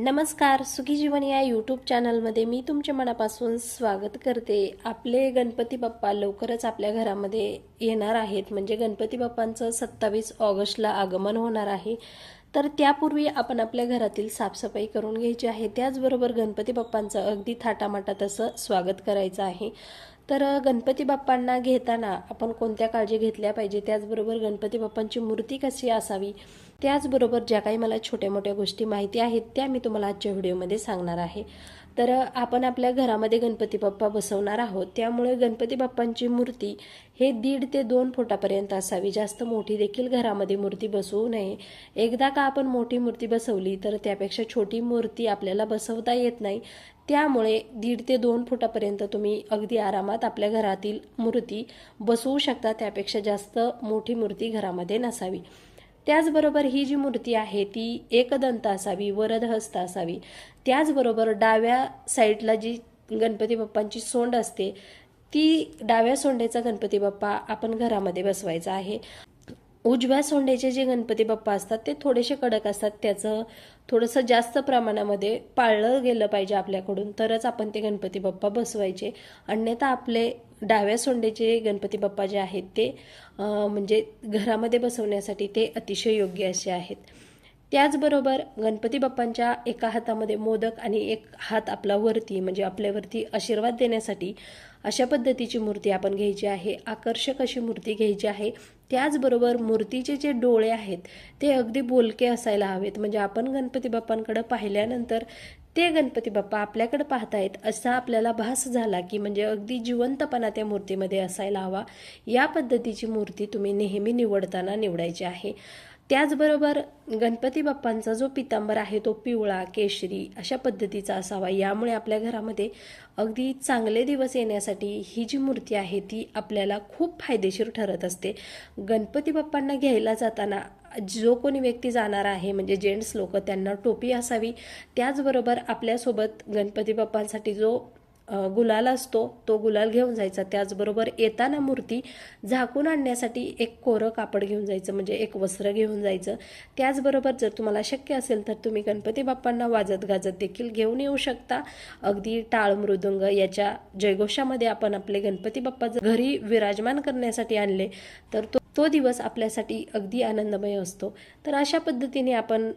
नमस्कार सुखी जीवन या यूट्यूब चॅनलमध्ये मी तुमच्या मनापासून स्वागत करते. आपले गणपती बाप्पा लवकरच आपल्या घरामध्ये येणार आहेत. म्हणजे गणपती बाप्पांचं सत्तावीस ऑगस्टला आगमन होणार आहे. तर त्यापूर्वी आपण आपल्या घरातील साफसफाई करून घ्यायची आहे. त्याचबरोबर गणपती बाप्पांचं अगदी थाटामाटात असं स्वागत करायचं आहे. तर गणपती बाप्पांना घेताना आपण कोणत्या काळजी घेतल्या पाहिजे? त्याचबरोबर गणपती बाप्पांची मूर्ती कशी असावी? त्याचबरोबर ज्या काही मला छोट्या मोठ्या गोष्टी माहिती आहेत त्या मी तुम्हाला आजच्या व्हिडिओमध्ये सांगणार आहे. तर आपण आपल्या घरामध्ये गणपती बाप्पा बसवणार आहोत. त्यामुळे गणपती बाप्पांची मूर्ती हे दीड ते दोन फुटापर्यंत असावी. जास्त मोठी देखील घरामध्ये मूर्ती बसवू नये. एकदा का आपण मोठी मूर्ती बसवली तर त्यापेक्षा छोटी मूर्ती आपल्याला बसवता येत नाही. त्यामुळे दीड ते दोन फुटापर्यंत तुम्ही अगदी आरामात आपल्या घरातील मूर्ती बसवू शकता. त्यापेक्षा जास्त मोठी मूर्ती घरामध्ये नसावी. त्याचबरोबर ही जी मूर्ती आहे ती एकदंत असावी वरदहस्त असावी. त्याचबरोबर डाव्या साईडला जी गणपती बाप्पांची सोंड असते ती डाव्या सोंडेचा गणपती बाप्पा आपण घरामध्ये बसवायचा आहे. उजव्या सोंडेचे जे गणपती बाप्पा असतात ते थोडेसे कडक असतात. त्याचं थोडंसं जास्त प्रमाणामध्ये पाळलं गेलं पाहिजे आपल्याकडून तरच आपण ते गणपती बाप्पा बसवायचे. अन्यथा आपले डाव्या सोंडेचे गणपती बाप्पा जे आहेत ते म्हणजे घरामध्ये बसवण्यासाठी ते अतिशय योग्य असे आहेत. त्याचबरोबर गणपती बाप्पांच्या एका हातामध्ये मोदक आणि एक हात आपला वरती म्हणजे आपल्यावरती आशीर्वाद देण्यासाठी अशा पद्धतीची मूर्ती आपण घ्यायची आहे. आकर्षक अशी मूर्ती घ्यायची आहे. त्याचबरोबर मूर्तीचे जे डोळे आहेत ते अगदी बोलके असायला हवेत. म्हणजे आपण गणपती बाप्पांकडे पाहिल्यानंतर ते गणपती बाप्पा आपल्याकडे पाहतायत असा आपल्याला भास झाला की म्हणजे अगदी जिवंतपणा त्या मूर्तीमध्ये असायला हवा. या पद्धतीची मूर्ती तुम्ही नेहमी निवडताना निवडायची आहे. त्याचबरोबर गणपती बाप्पांचा जो पितांबर आहे तो पिवळा केशरी अशा पद्धतीचा असावा. यामुळे आपल्या घरामध्ये अगदी चांगले दिवस येण्यासाठी ही जी मूर्ती आहे ती आपल्याला खूप फायदेशीर ठरत असते. गणपती बाप्पांना घ्यायला जाताना जो कोणी व्यक्ती जाणार आहे म्हणजे जेंट्स लोक त्यांना टोपी असावी. त्याचबरोबर आपल्यासोबत गणपती बाप्पांसाठी जो गुलाल असतो तो गुलाल घेऊन जायचा. त्याचबरोबर येताना मूर्ती झाकून आणण्यासाठी एक कोरं कापड घेऊन जायचं म्हणजे एक वस्त्र घेऊन जायचं. त्याचबरोबर जर तुम्हाला शक्य असेल तर तुम्ही गणपती बाप्पांना वाजत गाजत देखील घेऊन येऊ शकता. अगदी टाळ मृदुंग याच्या जयघोषामध्ये आपण आपले गणपती बाप्पा घरी विराजमान करण्यासाठी आणले तर तो तो दिवस आपल्यासाठी अगदी आनंदमय असतो. तर अशा पद्धतीने आपण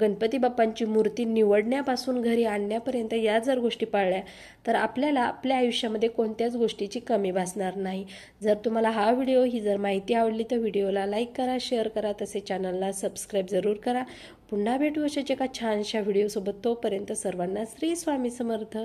गणपती बाप्पांची मूर्ती निवडण्यापासून घरी आणण्यापर्यंत या जर गोष्टी पाळल्या तर आपल्याला आपल्या आयुष्यामध्ये कोणत्याच गोष्टीची कमी भासणार नाही. जर तुम्हाला हा व्हिडिओ ही जर माहिती आवडली तर व्हिडिओला लाईक करा शेअर करा तसे चॅनलला सबस्क्राईब जरूर करा. पुन्हा भेटू अशाच एका छानशा व्हिडिओसोबत. तोपर्यंत सर्वांना श्री स्वामी समर्थ.